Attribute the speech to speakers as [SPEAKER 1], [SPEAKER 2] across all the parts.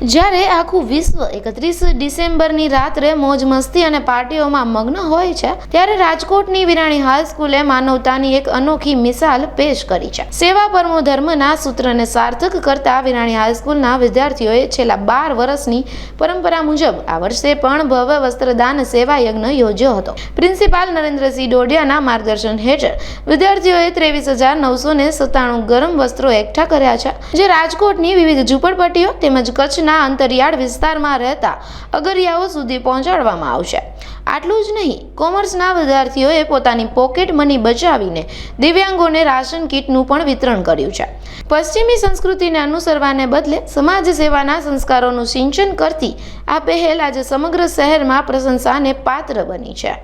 [SPEAKER 1] જ્યારે આખું વિશ્વ એકત્રીસ ડિસેમ્બરની રાત્રે મોજ મસ્તી અને પાર્ટીઓમાં મગ્ન હોય છે, ત્યારે રાજકોટની વિરાણી હાઈ સ્કૂલે માનવતાની એક અનોખી મિસાલ પેશ કરી છે. સેવા પરમો ધર્મના સૂત્રને સાર્થક કરતા વિરાણી હાઈ સ્કૂલના વિદ્યાર્થીઓએ છેલ્લા બાર વર્ષની પરંપરા મુજબ આ વર્ષે પણ ભવ્ય વસ્ત્રદાન સેવા યજ્ઞ યોજ્યો હતો. પ્રિન્સિપાલ નરેન્દ્રસિંહ ડોડિયાના માર્ગદર્શન હેઠળ વિદ્યાર્થીઓએ ત્રેવીસ હજાર નવસો ને સત્તાણું ગરમ વસ્ત્રો એકઠા કર્યા છે. જે રાજકોટની વિવિધ ઝૂંપડપટ્ટીઓ તેમજ કચ્છના અંતરિયાળ વિસ્તારમાં રહેતા અગરિયાઓ સુધી પહોંચાડવામાં આવશે. આટલું જ નહીં, કોમર્સના વિદ્યાર્થીઓએ પોતાની પોકેટ મની બચાવીને દિવ્યાંગોને રાશન કીટનું પણ વિતરણ કર્યું છે. પશ્ચિમી સંસ્કૃતિને અનુસરવાને બદલે સમાજ સેવાના સંસ્કારોનું સિંચન કરતી આ પહેલ આજે સમગ્ર શહેરમાં પ્રશંસાને પાત્ર બની છે.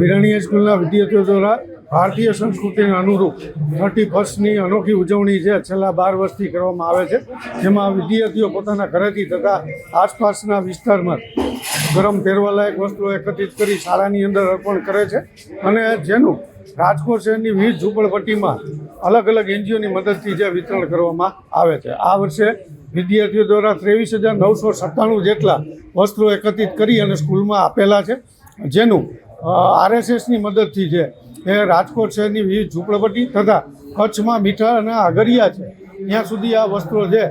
[SPEAKER 2] વિરાણીય સ્કૂલના વિદ્યાર્થીઓ દ્વારા ભારતીય સંસ્કૃતિને અનુરૂપ થર્ટી ફર્સ્ટની અનોખી ઉજવણી છે છેલ્લા બાર વર્ષથી કરવામાં આવે છે, જેમાં વિદ્યાર્થીઓ પોતાના ઘરેથી તથા આસપાસના વિસ્તારમાં ગરમ પહેરવાલાયક વસ્તુઓ એકત્રિત કરી શાળાની અંદર અર્પણ કરે છે અને જેનું રાજકોટ શહેરની વિવિધ ઝૂંપડપટ્ટીમાં અલગ અલગ એનજીઓની મદદથી જે વિતરણ કરવામાં આવે છે. આ વર્ષે વિદ્યાર્થીઓ દ્વારા ત્રેવીસ હજાર નવસો સત્તાણું જેટલા વસ્ત્રો એકત્રિત કરી અને સ્કૂલમાં આપેલા છે. જેનું આરએસએસની મદદથી છે એ રાજકોટ શહેરની વિવિધ ઝૂંપડપટ્ટી તથા કચ્છમાં મીઠા અને આગરિયા છે. ત્યાં સુધી આ વસ્ત્રો છે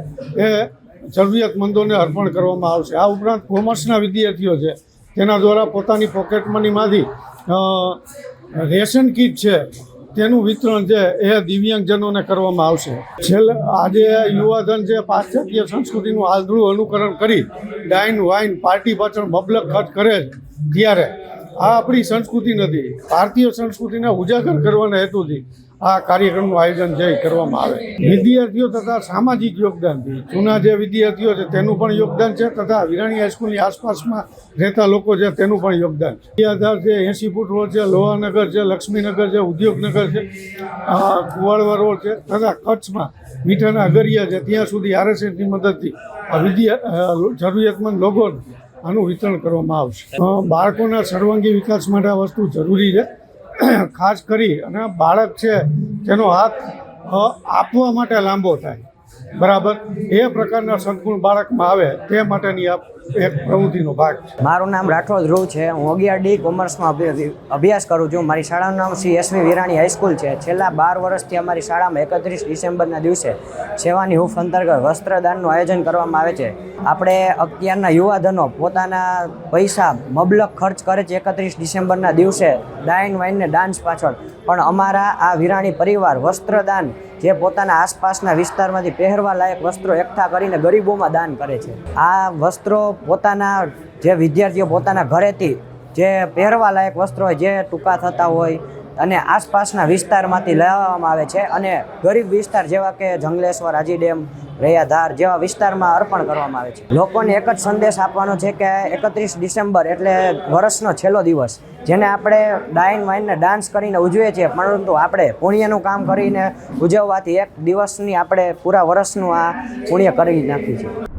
[SPEAKER 2] એ જરૂરિયાતમંદોને અર્પણ કરવામાં આવશે. આ ઉપરાંત કોમર્સના વિદ્યાર્થીઓ છે, તેના દ્વારા પોતાની પોકેટ મનીમાંથી રેશન કીટ છે, તેનું વિતરણ છે એ દિવ્યાંગજનોને કરવામાં આવશે. છેલ્લે આજે યુવાધન જે પાશ્ચાત્ય સંસ્કૃતિનું આદરું અનુકરણ કરી ડાઇન વાઇન, પાર્ટી પાછળ મબલક ખર્ચ કરે ત્યારે આ આપણી સંસ્કૃતિ નથી. ભારતીય સંસ્કૃતિને ઉજાગર કરવાના હેતુથી આ કાર્યક્રમનું આયોજન જે કરવામાં આવે. વિદ્યાર્થીઓ તથા સામાજિક યોગદાનથી. જૂના જે વિદ્યાર્થીઓ છે તેનું પણ યોગદાન છે તથા વિરાણી હાઈસ્કૂલની આસપાસમાં રહેતા લોકો છે તેનું પણ યોગદાન છે. આધાર છે એસી ફૂટ રોડ છે, લોહાનગર છે, લક્ષ્મીનગર છે, ઉદ્યોગનગર છે કુવાડવા રોડ છે તથા કચ્છમાં મીઠાના અગરિયા છે. ત્યાં સુધી આરએસએસની મદદથી વિદ્યા જરૂરિયાતમંદ લોકોને આનું વિતરણ કરવામાં આવશે. બાળકોના સર્વાંગી વિકાસ માટે આ વસ્તુ જરૂરી છે. ખાસ કરી અને બાળક છે, તેનો હાથ આપવા માટે લાંબો થાય. બરાબર? એ પ્રકારના સદગુણ બાળકમાં આવે તે માટેની આ એક પ્રવૃત્તિનો ભાગ છે.
[SPEAKER 3] મારું નામ રાઠોડ ધ્રુવ છે. હું અગિયાર ડી કોમર્સમાં અભ્યાસ કરું છું. મારી શાળાનું નામ શ્રી એસવી વિરાણી હાઈસ્કૂલ છે. છેલ્લા બાર વર્ષથી અમારી શાળામાં એકત્રીસ ડિસેમ્બરના દિવસે સેવાની હૂફ અંતર્ગત વસ્ત્રદાનનું આયોજન કરવામાં આવે છે. આપણે અત્યારના યુવાધનો પોતાના પૈસા મબલક ખર્ચ કરે છે એકત્રીસ ડિસેમ્બરના દિવસે. ડાઇન વાઇનને ડાન્સ પાછળ. પણ અમારા આ વિરાણી પરિવાર વસ્ત્રદાન જે પોતાના આસપાસના વિસ્તારમાંથી પહેરવા લાયક વસ્ત્રો એકઠા કરીને ગરીબોમાં દાન કરે છે. આ વસ્ત્રો પોતાના જે વિદ્યાર્થીઓ પોતાના ઘરેથી જે પહેરવા લાયક વસ્ત્રો હોય, જે ટૂંકા થતા હોય અને આસપાસના વિસ્તારમાંથી લાવવામાં આવે છે અને ગરીબ વિસ્તાર જેવા કે જંગલેશ્વર હાજી ડેમ રૈયાધાર જેવા વિસ્તારમાં અર્પણ કરવામાં આવે છે. લોકોને એક જ સંદેશ આપવાનો છે કે એકત્રીસ ડિસેમ્બર એટલે વર્ષનો છેલ્લો દિવસ, જેને આપણે ડાઇન વાઇનને ડાન્સ કરીને ઉજવીએ છીએ. પરંતુ આપણે પુણ્યનું કામ કરીને ઉજવવાથી એક દિવસની આપણે પૂરા વર્ષનું આ પુણ્ય કરી નાખ્યું છે